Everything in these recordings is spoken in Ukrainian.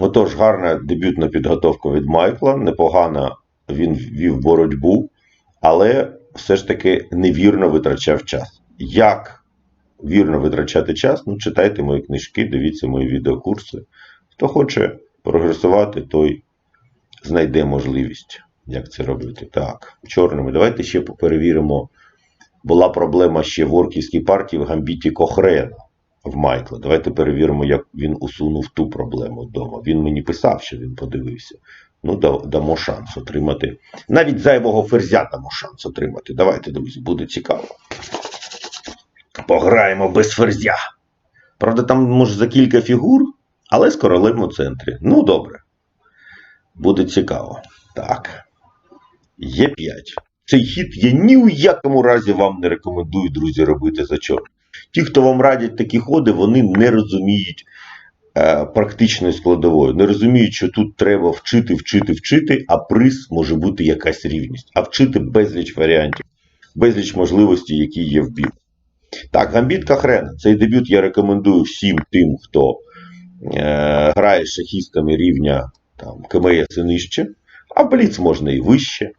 Отож, гарна дебютна підготовка від Майкла. Непогано він вів боротьбу, але все ж таки невірно витрачав час. Як вірно витрачати час? Ну, читайте мої книжки, дивіться мої відеокурси. Хто хоче прогресувати, той знайде можливість, як це робити. Так, чорними. Давайте ще перевіримо. Була проблема ще в Орківській партії в Гамбіті Кохрена в Майкла. Давайте перевіримо, як він усунув ту проблему вдома. Він мені писав, що він подивився. Ну, дамо шанс отримати. Навіть зайвого ферзя дамо шанс отримати. Давайте, друзі, буде цікаво. Пограємо без ферзя. Правда, там може за кілька фігур, але з королем у центрі. Ну, добре. Буде цікаво. Так. Є 5. Цей хід я ні у якому разі вам не рекомендую, друзі, робити за чорт. Ті, хто вам радять такі ходи, вони не розуміють е, практичної складової. Не розуміють, що тут треба вчити, вчити, вчити, а приз може бути якась рівність. А вчити безліч варіантів, безліч можливостей, які є в білу. Так, Гамбіт Кахрена. Цей дебют я рекомендую всім тим, хто е, грає шахістами рівня там, КМС і нижче, а Бліц можна і вище.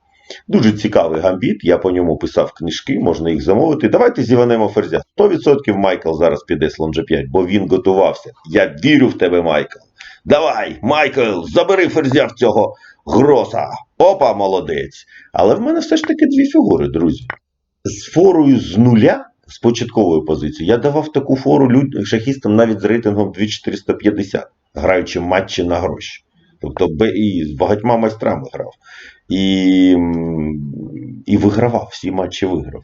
Дуже цікавий гамбіт, я по ньому писав книжки, можна їх замовити. Давайте зіванемо ферзя. 100% Майкл зараз піде слон G5, бо він готувався. Я вірю в тебе, Майкл. Давай, Майкл, забери ферзя в цього гроса. Опа, молодець. Але в мене все ж таки дві фігури, друзі. З форою з нуля, з початкової позиції, я давав таку фору шахістам навіть з рейтингом 2450, граючи матчі на гроші. Тобто і з багатьма майстрами грав. І, і вигравав, всі матчі виграв.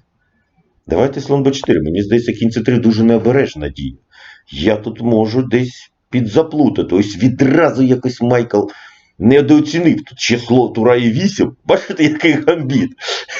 Давайте слон Б4. Мені здається, кінь С3 дуже необережна дія. Я тут можу десь підзаплутати. Ось відразу якось Майкл недооцінив. Тут ще слон Тура і 8. Бачите, який гамбіт.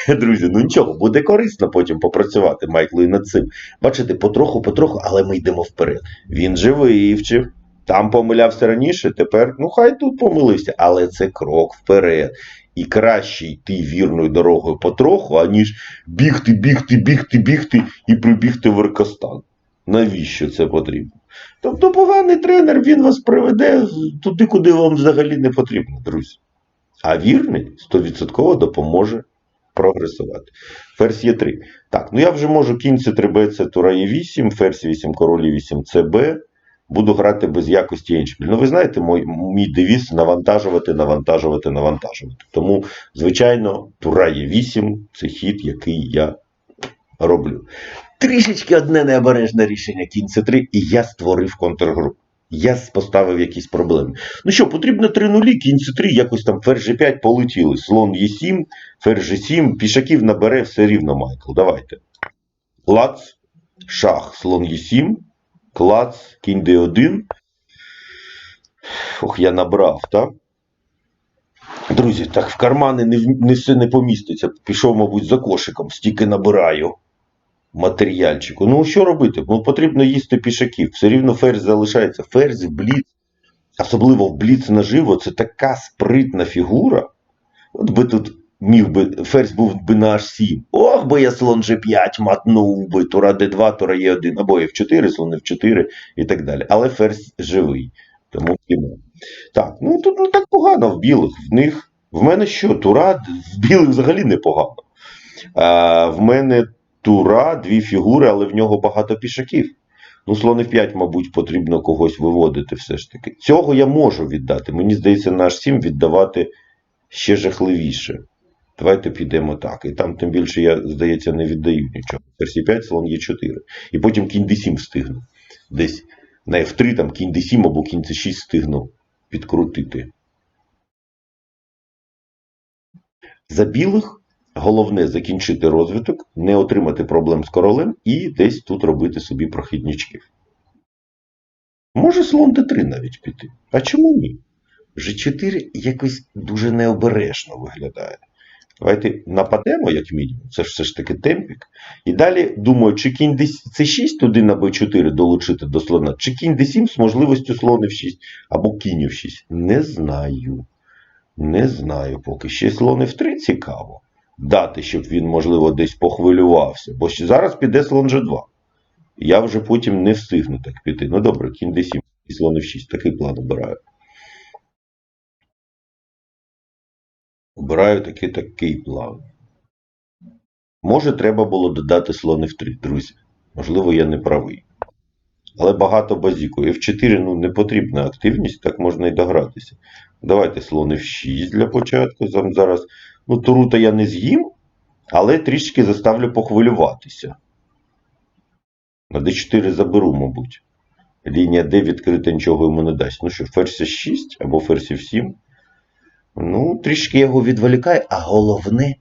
Друзі, ну нічого, буде корисно потім попрацювати Майклу і над цим. Бачите, потроху, потроху, але ми йдемо вперед. Він же вивчив. Там помилявся раніше, тепер, ну хай тут помилився, але це крок вперед. І краще йти вірною дорогою потроху, аніж бігти, бігти, бігти, бігти і прибігти в Аркастан. Навіщо це потрібно? Тобто поганий тренер він вас приведе туди, куди вам взагалі не потрібно, друзі. А вірний 100% допоможе прогресувати. Ферзь є 3. Так, ну я вже можу кінь це 3 Б, це Тура є 8, ферзь 8, король 8, це Б. Буду грати без якості еншпіль. Ну, ви знаєте, мій, мій девіз навантажувати, навантажувати, навантажувати. Тому, звичайно, Тура є 8 це хід, який я роблю. Трішечки одне необережне рішення кінь це 3 і я створив контргрупу. Я поставив якісь проблеми. Ну що, потрібно 3 нулі, кінь це 3 якось там ферзь G5 полетіли. Слон Е7, ферзь G7, пішаків набере все рівно, Майкл. Давайте. Лац, шах, слон Е7, клац, кінь D1. Ох, я набрав, так? Друзі, так в кармани не, не все не поміститься. Пішов, мабуть, за кошиком, стільки набираю матеріальчику. Ну, що робити? Ну, потрібно їсти пішаків. Все рівно ферзь залишається. Ферзь в бліц, особливо в бліц наживо, це така спритна фігура. От би тут міг би, ферзь був би на H7. Ох, би я слон G5 матнув би, тура D2, тура Е1, або F4, слон F4 і так далі. Але ферзь живий. Тому. Так, ну тут не так погано в білих. В них. В мене що? Тура в білих взагалі непогано. А, в мене тура, дві фігури, але в нього багато пішаків. Ну, слон F5, мабуть, потрібно когось виводити все ж таки. Цього я можу віддати. Мені здається, на H7 віддавати ще жахливіше. Давайте підемо так. І там, тим більше, я, здається, не віддаю нічого. Ферзь 5 слон Е4. І потім кінь D7 встигну. Десь на F3 там кінь D7 або кінь C6 встигну підкрутити. За білих головне закінчити розвиток, не отримати проблем з королем і десь тут робити собі прохідничків. Може слон d3 навіть піти. А чому ні? G4 якось дуже необережно виглядає. Давайте нападемо, як мінімум, це ж все ж таки темпік. І далі думаю, чи кінь c6 туди на b4 долучити до слона, чи кінь d7 з можливістю слон f6 або кінь f6. Не знаю. Не знаю поки. Ще слон f3 цікаво. Дати, щоб він, можливо, десь похвилювався. Бо зараз піде слон g2. Я вже потім не встигну так піти. Ну добре, кінь d7 і слон f6. Такий план обираю. Обираю такий такий план. Може, треба було додати слон F3, друзі. Можливо, я не правий. Але багато базіку. F4 ну, не потрібна активність, так можна і догратися. Давайте слон F6 для початку. Зам- Зараз. Ну, турута я не з'їм, але трішки заставлю похвилюватися. На D4 заберу, мабуть. Лінія D відкрита нічого йому не дасть. Ну що, ферзь 6 або ферзь 7. Ну, трішки його відволікає, а головне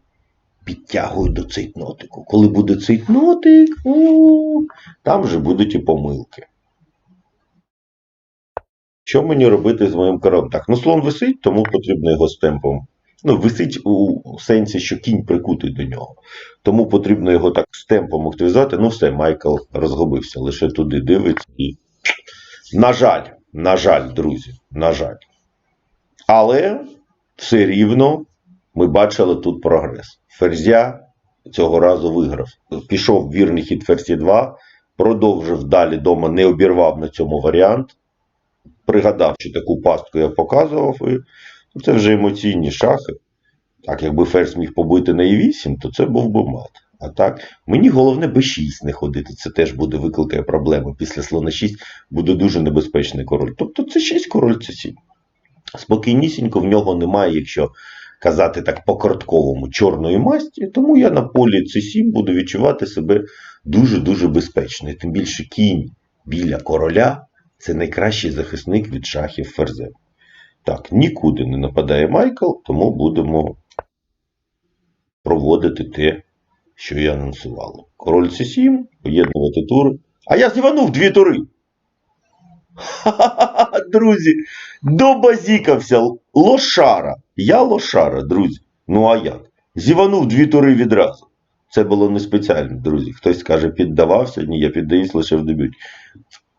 підтягую до цейтнотику. Коли буде цейтнотик, о, там вже будуть і помилки. Що мені робити з моїм королем? Так, ну слон висить, тому потрібно його з темпом. Ну, висить у сенсі, що кінь прикутий до нього. Тому потрібно його так з темпом активізувати. Ну, все, Майкл розгубився, лише туди дивиться і. На жаль, на жаль, друзі, на жаль. Але все рівно ми бачили тут прогрес. Ферзя цього разу виграв. Пішов вірний хід ферзі 2, продовжив далі дома, не обірвав на цьому варіант. Пригадав, що таку пастку я показував. І це вже емоційні шахи. Так, якби ферзь міг побити на e8, то це був би мат. А так, мені головне b6 не ходити. Це теж буде викликає проблеми. Після слона 6 буде дуже небезпечний король. Тобто це 6 король, це 7. Спокійнісінько в нього немає, якщо казати так по-коротковому, чорної масті, тому я на полі c7 буду відчувати себе дуже-дуже безпечно. І тим більше кінь біля короля це найкращий захисник від шахів ферзем. Так, нікуди не нападає Майкл, тому будемо проводити те, що я анонсував. Король c7, поєднувати тури. А я зіванув дві тури. Ха-ха-ха, друзі, добазікався лошара. Я лошара, друзі. Ну а як? Зіванув дві тури відразу. Це було не спеціально, друзі. Хтось каже, піддавався. Ні, я піддаюсь лише в дебюті.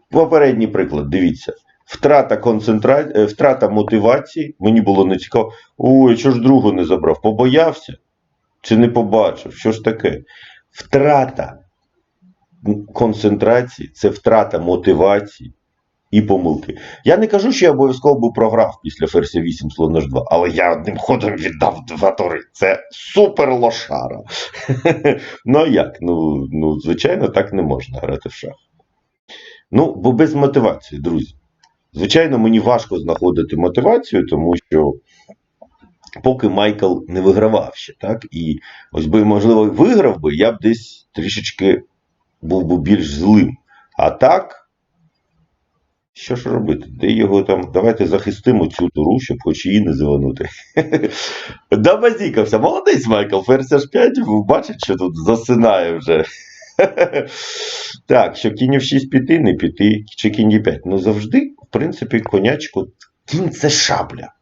Попередній приклад, дивіться. Втрата концентра... е, втрата мотивації. Мені було не цікаво. Ой, що ж другу не забрав? Побоявся? Чи не побачив? Що ж таке? Втрата концентрації це втрата мотивації і помилки. Я не кажу, що я обов'язково би програв після ферзя 8 слон h 2, але я одним ходом віддав два тури. Це супер лошара. ну як? Ну, ну, звичайно, так не можна грати в шах. Ну, бо без мотивації, друзі. Звичайно, мені важко знаходити мотивацію, тому що поки Майкл не вигравав ще, так? І ось би, можливо, виграв би, я б десь трішечки був би більш злим. А так. Що ж робити? Де його там? Давайте захистимо цю туру, щоб хоч її не зеленути. Да базікався. Молодець, Майкл. Ферзь H5, бачить, що тут засинає вже. так, що кінь в 6 піти, не піти, чи кінь 5. Ну завжди, в принципі, конячку. Кінь це шабля.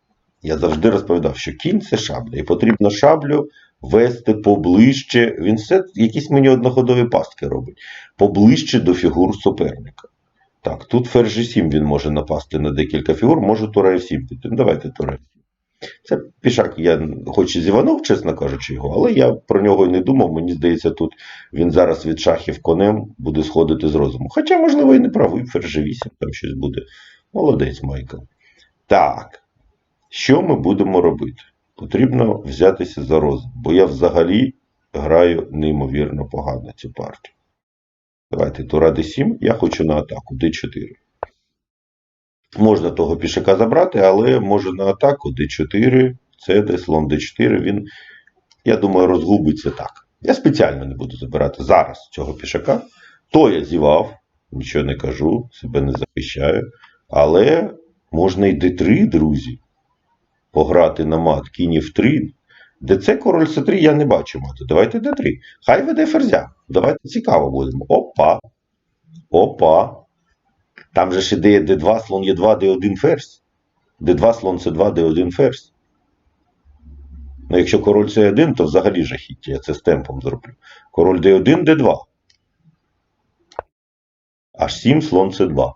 Я завжди розповідав, що кінь це шабля. І потрібно шаблю вести поближче. Він все якісь мені одноходові пастки робить. Поближче до фігур суперника. Так, тут ферзь 7 він може напасти на декілька фігур, може тура F7 піти. Ну, давайте тура F7. Це пішак, я хоч і зіванув, чесно кажучи, його, але я про нього і не думав. Мені здається, тут він зараз від шахів конем буде сходити з розуму. Хоча, можливо, і не правий, ферзь 8 там щось буде. Молодець, Майкл. Так, що ми будемо робити? Потрібно взятися за розум, бо я взагалі граю неймовірно погано цю партію. Давайте тура d7, я хочу на атаку d4. Можна того пішака забрати, але може на атаку d4, cd, слон d4, він, я думаю, розгубиться так. Я спеціально не буду забирати зараз цього пішака. То я зівав, нічого не кажу, себе не захищаю. Але можна і d3, друзі, пограти на мат кінь f3. ДЦ король С3 я не бачу мати. Давайте Д3. Хай веде ферзя. Давайте цікаво будемо. Опа. Опа. Там же ж ідея Д2, слон Е2, Д1 ферзь. Д2, слон С2, Д1 ферзь. Ну, якщо король С1, то взагалі жахіття. Я це з темпом зроблю. Король Д1, Д2. H7, слон С2.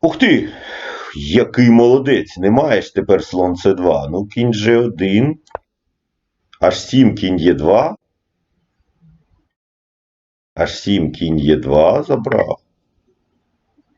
Ух ти! Який молодець! Не маєш тепер слон С2. Ну, кінь G1. H7 кінь Е2. H7 кінь Е2 забрав.